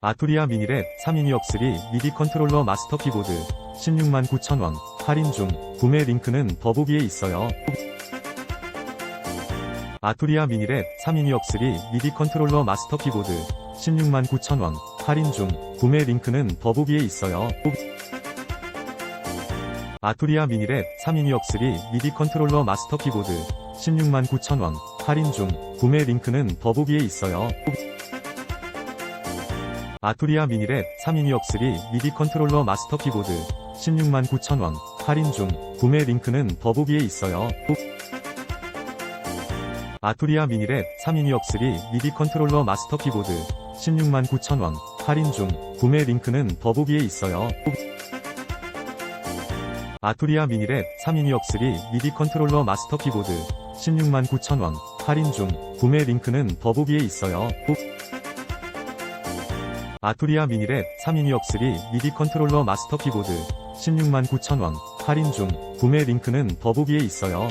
아투리아 미니랩 3미니 억스리 미디 컨트롤러 마스터 키보드 16만 9천원 할인 중 구매 링크는 더보기에 있어요. 아투리아 미니랩 3미니 억스리 미디 컨트롤러 마스터 키보드 16만 9천원 할인 중 구매 링크는 더보기에 있어요. 아투리아 미니랩 3미니 억스리 미디 컨트롤러 마스터 키보드 16만 9천원 할인 중 구매 링크는 더보기에 있어요. 아투리아 미니랩 3미니 억스리 미디 컨트롤러 마스터 키보드 16만 9천원 할인 중 구매 링크는 더보기에 있어요. 아투리아 미니랩 3미니 억스리 미디 컨트롤러 마스터 키보드 16만 9천원 할인 중 구매 링크는 더보기에 있어요. 아투리아 미니랩 3미니 억스리 미디 컨트롤러 마스터 키보드 16만 9천원 할인 중 구매 링크는 더보기에 있어요. 아투리아 미니랩 3미니 억스리 미디 컨트롤러 마스터 키보드 16만 9천원 할인 중 구매 링크는 더보기에 있어요.